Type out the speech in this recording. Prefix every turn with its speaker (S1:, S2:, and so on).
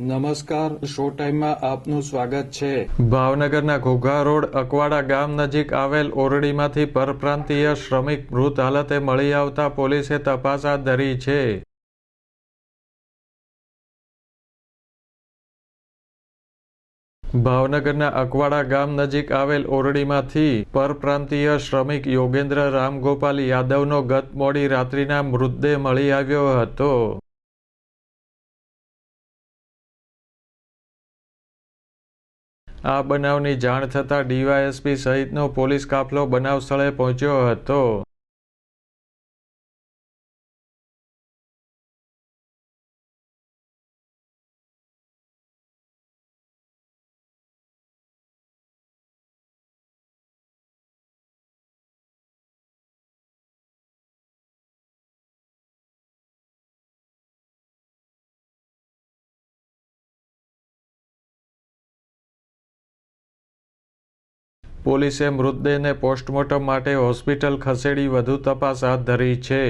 S1: નમસ્કાર, શો ટાઈમમાં આપનું સ્વાગત છે.
S2: ભાવનગરના ઘોઘા રોડ, અકવાડા ગામ નજીક આવેલ ઓરડીમાંથી પરપ્રાંતીય શ્રમિક મૃત હાલતે મળી આવતા પોલીસે તપાસ હાથ ધરી છે. ભાવનગરના અકવાડા ગામ નજીક આવેલ ઓરડીમાંથી પરપ્રાંતીય શ્રમિક યોગેન્દ્ર રામગોપાલ યાદવનો ગત મોડી રાત્રિના મૃતદેહ મળી આવ્યો હતો. આ બનાવની જાણ થતાં ડીવાયએસપી સહિતનો પોલીસ કાફલો બનાવ સ્થળે પહોંચ્યો હતો. પોલીસે મૃતદેહને પોસ્ટમોર્ટમ માટે હોસ્પિટલ ખસેડી વધુ તપાસ હાથ ધરી છે.